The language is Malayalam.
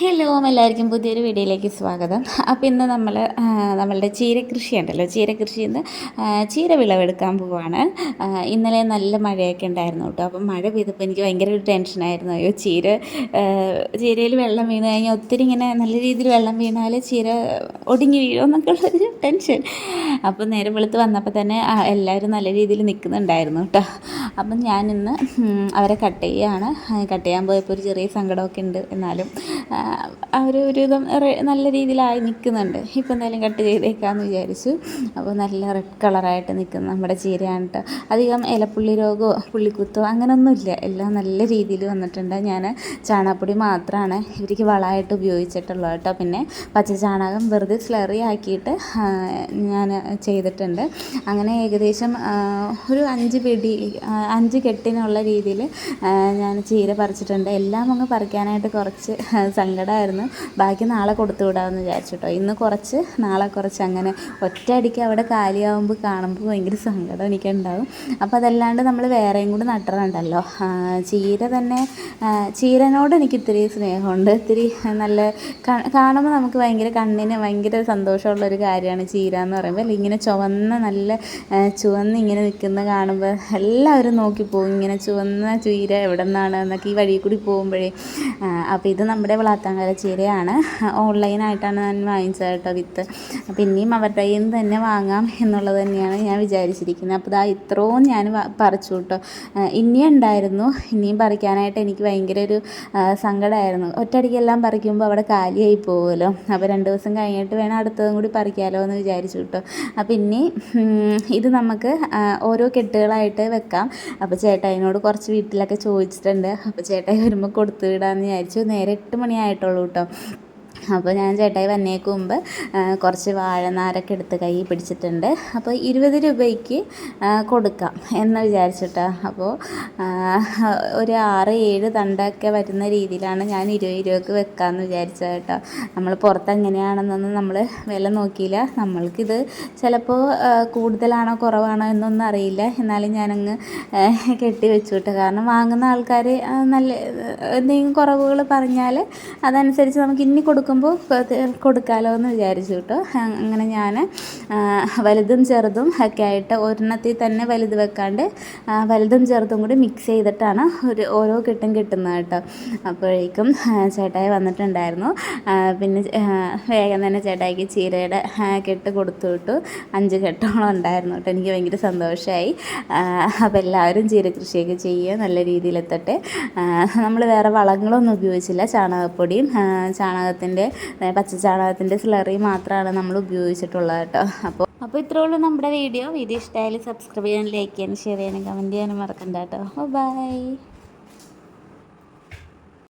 ഹലോ എല്ലാവർക്കും പുതിയൊരു വീഡിയോയിലേക്ക് സ്വാഗതം. അപ്പോൾ ഇന്ന് നമ്മൾ നമ്മളുടെ ചീരകൃഷി ഉണ്ടല്ലോ. ചീര കൃഷിയിൽ നിന്ന് ചീര വിളവെടുക്കാൻ പോവാണ്. ഇന്നലെ നല്ല മഴയൊക്കെ ഉണ്ടായിരുന്നു കേട്ടോ. അപ്പം മഴ പെയ്തപ്പോൾ എനിക്ക് ഭയങ്കര ഒരു ടെൻഷനായിരുന്നു അയ്യോ ചീര ചീരയിൽ വെള്ളം വീണ് കഴിഞ്ഞാൽ ഒത്തിരി ഇങ്ങനെ നല്ല രീതിയിൽ വെള്ളം വീണാൽ ചീര ഒടുങ്ങി വീഴുമെന്നൊക്കെ ഉള്ളൊരു ടെൻഷൻ അപ്പോൾ നേരം വെളുത്ത് വന്നപ്പോൾ തന്നെ എല്ലാവരും നല്ല രീതിയിൽ നിൽക്കുന്നുണ്ടായിരുന്നു കേട്ടോ. അപ്പം ഞാനിന്ന് അവരെ കട്ട് ചെയ്യുകയാണ് കട്ട് ചെയ്യാൻ പോയപ്പോൾ ഒരു ചെറിയ സങ്കടമൊക്കെ ഉണ്ട്. എന്നാലും അവർ ഒരു വിധം നല്ല രീതിയിലായി നിൽക്കുന്നുണ്ട് ഇപ്പം എന്തായാലും കട്ട് ചെയ്തേക്കാമെന്ന് വിചാരിച്ചു. അപ്പോൾ നല്ല റെഡ് കളറായിട്ട് നിൽക്കുന്ന നമ്മുടെ ചീരയാണ് കേട്ടോ അധികം ഇലപ്പുള്ളി രോഗമോ പുള്ളിക്കുത്തോ അങ്ങനെയൊന്നുമില്ല എല്ലാം നല്ല രീതിയിൽ വന്നിട്ടുണ്ട്. ഞാൻ ചാണകപ്പൊടി മാത്രമാണ് ഇവർക്ക് വളമായിട്ട് ഉപയോഗിച്ചിട്ടുള്ളത് കേട്ടോ പിന്നെ പച്ച ചാണകം വെറുതെ സ്ലറി ആക്കിയിട്ട് ഞാൻ ചെയ്തിട്ടുണ്ട്. അങ്ങനെ ഏകദേശം ഒരു അഞ്ച് പിടി അഞ്ച് കെട്ടിനുള്ള രീതിയിൽ ഞാൻ ചീര പറിച്ചിട്ടുണ്ട്. എല്ലാം അങ്ങ് പറിക്കാനായിട്ട് കുറച്ച് സങ്കടമായിരുന്നു ബാക്കി നാളെ കൊടുത്തു വിടാമെന്ന് വിചാരിച്ചു കേട്ടോ ഇന്ന് കുറച്ച് നാളെ കുറച്ച് അങ്ങനെ ഒറ്റയടിക്ക് അവിടെ കാലിയാവുമ്പോൾ കാണുമ്പോൾ ഭയങ്കര സങ്കടം എനിക്കുണ്ടാവും. അപ്പോൾ അതല്ലാണ്ട് നമ്മൾ വേറെയും കൂടി നട്ടറുണ്ടല്ലോ ചീര തന്നെ ചീരനോട് എനിക്ക് ഇത്തിരി സ്നേഹമുണ്ട്. ഇത്തിരി നല്ല കാണുമ്പോൾ നമുക്ക് ഭയങ്കര കണ്ണിന് ഭയങ്കര സന്തോഷമുള്ള ഒരു കാര്യമാണ് ചീര എന്ന് പറയുമ്പോൾ അല്ലെങ്കിൽ ഇങ്ങനെ ചുവന്ന നല്ല ചുവന്ന് ഇങ്ങനെ നിൽക്കുന്ന കാണുമ്പോൾ എല്ലാവരും നോക്കിപ്പോകും ഇങ്ങനെ ചുവന്ന ചീര എവിടെ നിന്നാണ് എന്നൊക്കെ ഈ വഴി കൂടി പോകുമ്പോഴേ. അപ്പോൾ ഇത് നമ്മുടെ വളാത്താങ്കര ചീരയാണ്. ഓൺലൈനായിട്ടാണ് ഞാൻ വാങ്ങിച്ചത് കേട്ടോ വിത്ത്. പിന്നെയും അവരുടെ കയ്യിൽ നിന്ന് തന്നെ വാങ്ങാം എന്നുള്ളത് തന്നെയാണ് ഞാൻ വിചാരിച്ചിരിക്കുന്നത്. അപ്പോൾ ഇതാ ഇത്രയും ഞാൻ പറിച്ചു കേട്ടോ. ഇനിയും ഉണ്ടായിരുന്നു. ഇനിയും പറിക്കാനായിട്ട് എനിക്ക് ഭയങ്കര ഒരു സങ്കടമായിരുന്നു. ഒറ്റയടിക്കെല്ലാം പറിക്കുമ്പോൾ അവിടെ കാലിയായി പോകുമല്ലോ അപ്പോൾ രണ്ട് ദിവസം കഴിഞ്ഞിട്ട് വേണം അടുത്തതും കൂടി പറിക്കാമല്ലോ എന്ന് വിചാരിച്ചു കേട്ടോ. അപ്പോൾ ഇനി ഇത് നമുക്ക് ഓരോ കെട്ടുകളായിട്ട് വെക്കാം. അപ്പോൾ ചേട്ടായിനോട് കുറച്ച് വീട്ടിലൊക്കെ ചോദിച്ചിട്ടുണ്ട്. അപ്പോൾ ചേട്ടായി വരുമ്പോൾ കൊടുത്തു വിടാമെന്ന് വിചാരിച്ചു. നേരെ എട്ട് മണിയായിട്ടുള്ളൂ കേട്ടോ അപ്പോൾ ഞാൻ ചേട്ടായി വന്നേക്ക് മുമ്പ് കുറച്ച് വാഴനാരൊക്കെ എടുത്ത് കൈ പിടിച്ചിട്ടുണ്ട്. അപ്പോൾ ഇരുപത് രൂപയ്ക്ക് കൊടുക്കാം എന്ന് വിചാരിച്ചിട്ടാ. അപ്പോൾ ഒരു ആറ് ഏഴ് തണ്ടൊക്കെ വരുന്ന രീതിയിലാണ് ഞാൻ ഇരുപത് രൂപയ്ക്ക് വെക്കാമെന്ന് വിചാരിച്ചത് കേട്ടോ. നമ്മൾ പുറത്ത് എങ്ങനെയാണെന്നൊന്നും നമ്മൾ വില നോക്കിയില്ല. നമ്മൾക്കിത് ചിലപ്പോൾ കൂടുതലാണോ കുറവാണോ എന്നൊന്നും അറിയില്ല. എന്നാലും ഞാനങ്ങ് കെട്ടി വെച്ചു കേട്ടോ. കാരണം വാങ്ങുന്ന ആൾക്കാർ നല്ല എന്തെങ്കിലും കുറവുകൾ പറഞ്ഞാൽ അതനുസരിച്ച് നമുക്ക് ഇനി കൊടുക്കുമ്പോൾ കൊടുക്കാമല്ലോ എന്ന് വിചാരിച്ചു കേട്ടോ. അങ്ങനെ ഞാൻ വലുതും ചെറുതും ഒക്കെ ആയിട്ട് ഒരെണ്ണത്തിൽ തന്നെ വലുത് വെക്കാണ്ട് വലുതും ചെറുതും കൂടി മിക്സ് ചെയ്തിട്ടാണ് ഒരു ഓരോ കിട്ടും കിട്ടുന്നത് കേട്ടോ. അപ്പോഴേക്കും ചേട്ടായി വന്നിട്ടുണ്ടായിരുന്നു. പിന്നെ വേഗം തന്നെ ചേട്ടായിക്ക് ചീരയുടെ കെട്ട് കൊടുത്തു വിട്ടു. അഞ്ച് കെട്ടോളം ഉണ്ടായിരുന്നു കേട്ടോ. എനിക്ക് ഭയങ്കര സന്തോഷമായി അപ്പോൾ എല്ലാവരും ചീര കൃഷിയൊക്കെ ചെയ്യുക നല്ല രീതിയിലെത്തട്ടെ നമ്മൾ വേറെ വളങ്ങളൊന്നും ഉപയോഗിച്ചില്ല. ചാണകപ്പൊടിയും ചാണകത്തിന്റെ പച്ച ചാണകത്തിന്റെ സ്ലറി മാത്രമാണ് നമ്മൾ ഉപയോഗിച്ചിട്ടുള്ളത് കേട്ടോ. അപ്പോൾ അപ്പോൾ ഇത്രേ ഉള്ളൂ നമ്മുടെ വീഡിയോ. വീഡിയോ ഇഷ്ടമായാലും സബ്സ്ക്രൈബ് ചെയ്യാനും ലൈക്ക് ചെയ്യാനും ഷെയർ ചെയ്യാനും കമന്റ് ചെയ്യാനും മറക്കണ്ട കേട്ടോ. ബൈ